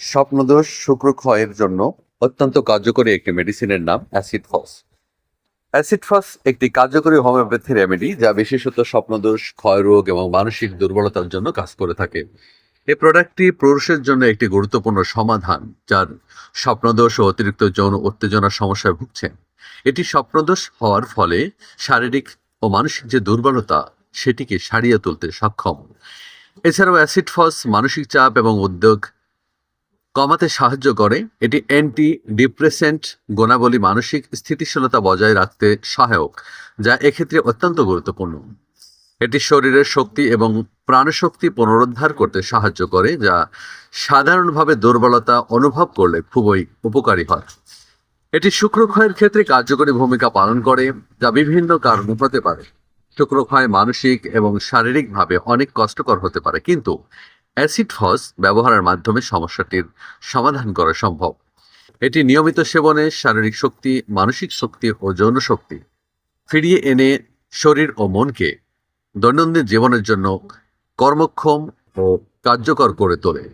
স্বপ্নদোষ শুক্রক্ষয়ের জন্য অত্যন্ত কার্যকরী একটি মেডিসিনের নাম অ্যাসিড ফস অ্যাসিড ফস একটি কার্যকরী হোমিওপ্যাথি রেমেডি যা বিশেষত স্বপ্নদোষ, ক্ষয়রোগ এবং মানসিক দুর্বলতার জন্য কাজ করে থাকে। এই প্রোডাক্টটি পুরুষের জন্য একটি গুরুত্বপূর্ণ সমাধান, যার স্বপ্নদোষ ও অতিরিক্ত যৌন উত্তেজনার সমস্যায় ভুগছেন। এটি স্বপ্নদোষ হওয়ার ফলে শারীরিক ও মানসিক যে দুর্বলতা, সেটিকে সারিয়ে তুলতে সক্ষম। এছাড়াও অ্যাসিড ফস মানসিক চাপ এবং উদ্যোগ কমাতে সাহায্য করে, এটি অ্যান্টি ডিপ্রেসেন্ট গুণাবলী মানসিক স্থিতিশীলতা বজায় রাখতে সহায়ক, যা এক্ষেত্রে অত্যন্ত গুরুত্বপূর্ণ। এটি শরীরের শক্তি এবং প্রাণশক্তি পুনরুদ্ধার করতে সাহায্য করে, যা সাধারণভাবে দুর্বলতা অনুভব করলে খুবই উপকারী হয়। এটি শুক্রক্ষয়ের ক্ষেত্রে কার্যকরী ভূমিকা পালন করে, যা বিভিন্ন কারণে হতে পারে। শুক্রক্ষয় মানসিক এবং শারীরিকভাবে অনেক কষ্টকর হতে পারে, কিন্তু অ্যাসিড ফস ব্যবহারের মাধ্যমে সমস্যাটির সমাধান করা সম্ভব। এটি নিয়মিত সেবনে শারীরিক শক্তি, মানসিক শক্তি ও যৌন শক্তি ফিরিয়ে এনে শরীর ও মনকে দৈনন্দিন জীবনের জন্য কর্মক্ষম ও কার্যকর করে তোলে।